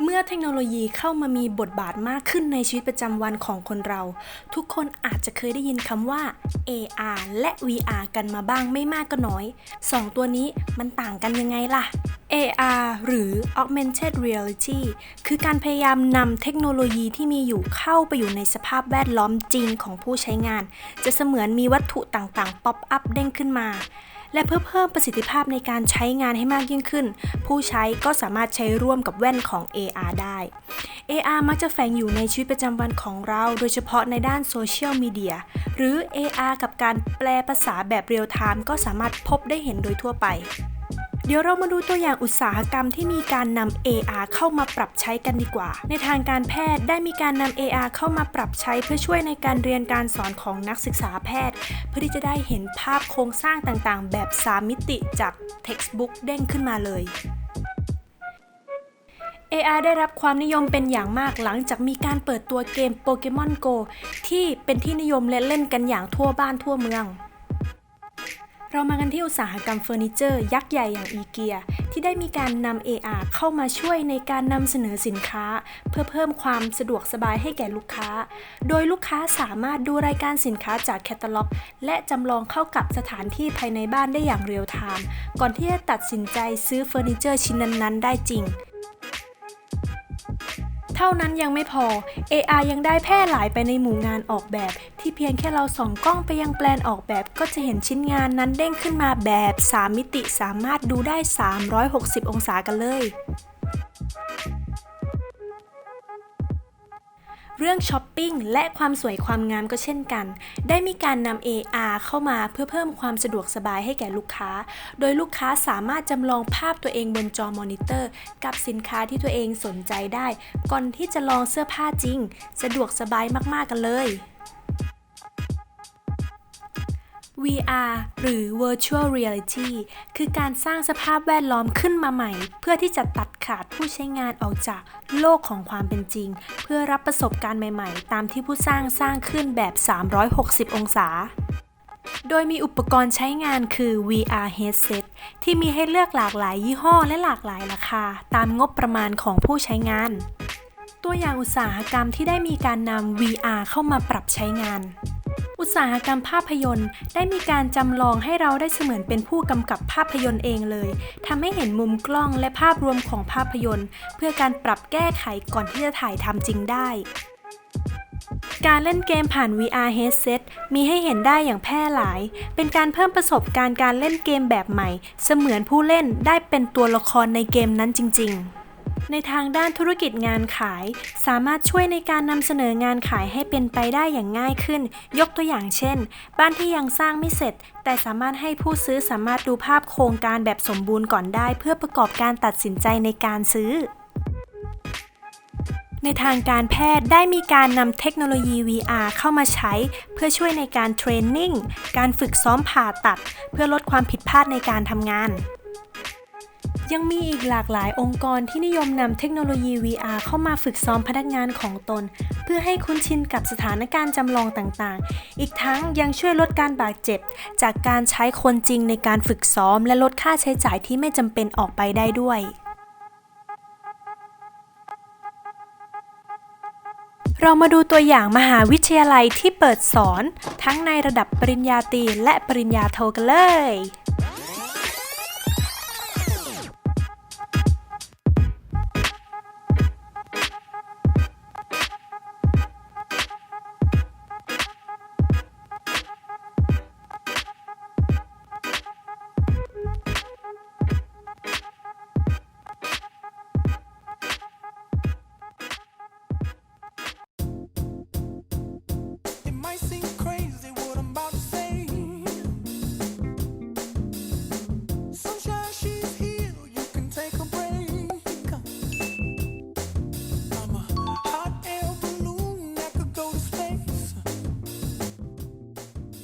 เมื่อเทคโนโลยีเข้ามามีบทบาทมากขึ้นในชีวิตประจำวันของคนเรา ทุกคนอาจจะเคยได้ยินคำว่า AR และ VR กันมาบ้างไม่มากก็น้อยสองตัวนี้มันต่างกันยังไงล่ะ AR หรือ Augmented Reality คือการพยายามนำเทคโนโลยีที่มีอยู่เข้าไปอยู่ในสภาพแวดล้อมจริงของผู้ใช้งาน จะเสมือนมีวัตถุต่างๆ ป๊อปอัพเด้งขึ้นมา และเพื่อเพิ่มประสิทธิภาพในการใช้งานให้มากยิ่งขึ้น ผู้ใช้ก็สามารถใช้ร่วมกับแว่นของ AR ได้ AR มักจะแฝงอยู่ในชีวิตประจำวันของเรา โดยเฉพาะในด้านโซเชียลมีเดียหรือ AR กับการแปลภาษาแบบเรียลไทม์ก็สามารถพบได้เห็นโดยทั่วไป เดี๋ยวเรามาดูตัวอย่างอุตสาหกรรมที่มีการนำ AR เข้ามาปรับใช้กันดีกว่า ในทางการแพทย์ได้มีการนำ AR เข้ามาปรับใช้เพื่อช่วยในการเรียนการสอนของนักศึกษาแพทย์ เพื่อที่จะได้เห็นภาพโครงสร้างต่างๆ แบบ 3 มิติจาก textbook เด้งขึ้นมาเลย AR ได้รับความนิยมเป็นอย่างมากหลังจากมีการเปิดตัวเกม Pokemon Go ที่เป็นที่นิยมและเล่นกันอย่างทั่วบ้านทั่วเมือง เรามากันที่อุตสาหกรรมเฟอร์นิเจอร์ยักษ์ใหญ่อย่างอีเกียที่ได้มีการนำ AR เข้ามาช่วยในการนำเสนอสินค้า เพื่อเพิ่มความสะดวกสบายให้แก่ลูกค้า โดยลูกค้าสามารถดูรายการสินค้าจากแคตตาล็อก และจำลองเข้ากับสถานที่ภายในบ้านได้อย่างเรียลไทม์ก่อนที่จะตัดสินใจซื้อเฟอร์นิเจอร์ชิ้นนั้นๆ ได้จริง ท่านั้นยังไม่พอ AR ยังได้แพร่หลายไปในหมู่งานออกแบบ ที่เพียงแค่เราส่องกล้องไปยังแปลนออกแบบ ก็จะเห็นชิ้นงานนั้นเด้งขึ้นมาแบบ 3 มิติสามารถดูได้ 360 องศากันเลย เรื่องช้อปปิ้งและความสวยความงามก็เช่นกัน ได้มีการนำ AR เข้ามาเพื่อเพิ่มความสะดวกสบายให้แก่ลูกค้า โดยลูกค้าสามารถจำลองภาพตัวเองบนจอมอนิเตอร์ กับสินค้าที่ตัวเองสนใจได้ ก่อนที่จะลองเสื้อผ้าจริง สะดวกสบายมากๆกันเลย VR หรือ Virtual Reality คือการสร้างสภาพแวดล้อมขึ้นมาใหม่ เพื่อที่จะตัดขาดผู้ใช้งานออกจากโลกของความเป็นจริง เพื่อรับประสบการณ์ใหม่ๆ ตามที่ผู้สร้างสร้างขึ้นแบบ 360 องศา โดยมีอุปกรณ์ใช้งานคือ VR headset ที่มีให้เลือกหลากหลายยี่ห้อและหลากหลายราคา ตามงบประมาณของผู้ใช้งาน ตัวอย่างอุตสาหกรรมที่ได้มีการนำ VR เข้ามาปรับใช้งาน อุตสาหกรรมภาพยนตร์ ได้มีการจำลองให้เราได้เสมือนเป็นผู้กำกับภาพยนตร์เองเลยทำให้เห็นมุมกล้องและภาพรวมของภาพยนตร์ เพื่อการปรับแก้ไขก่อนที่จะถ่ายทำจริงได้การเล่นเกมผ่าน VR headset มีให้เห็นได้อย่างแพร่หลาย เป็นการเพิ่มประสบการณ์การเล่นเกมแบบใหม่ เสมือนผู้เล่นได้เป็นตัวละครในเกมนั้นจริง ๆ ในทางด้านธุรกิจงานขาย สามารถช่วยในการนำเสนองานขายให้เป็นไปได้อย่างง่ายขึ้น ยกตัวอย่างเช่น บ้านที่ยังสร้างไม่เสร็จ แต่สามารถให้ผู้ซื้อสามารถดูภาพโครงการแบบสมบูรณ์ก่อนได้ เพื่อประกอบการตัดสินใจในการซื้อในทางการแพทย์ได้มีการนำเทคโนโลยี VR เข้ามาใช้ เพื่อช่วยในการเทรนนิ่ง การฝึกซ้อมผ่าตัด เพื่อลดความผิดพลาดในการทำงาน ยังมีอีกหลากหลายองค์กรที่นิยมนำเทคโนโลยี VR เข้ามาฝึกซ้อมพนักงานของตน เพื่อให้คุ้นชินกับสถานการณ์จำลองต่างๆ อีกทั้งยังช่วยลดการบาดเจ็บ จากการใช้คนจริงในการฝึกซ้อม และลดค่าใช้จ่ายที่ไม่จำเป็นออกไปได้ด้วยเรามาดูตัวอย่างมหาวิทยาลัยที่เปิดสอน ทั้งในระดับปริญญาตรีและปริญญาโทกันเลย I sing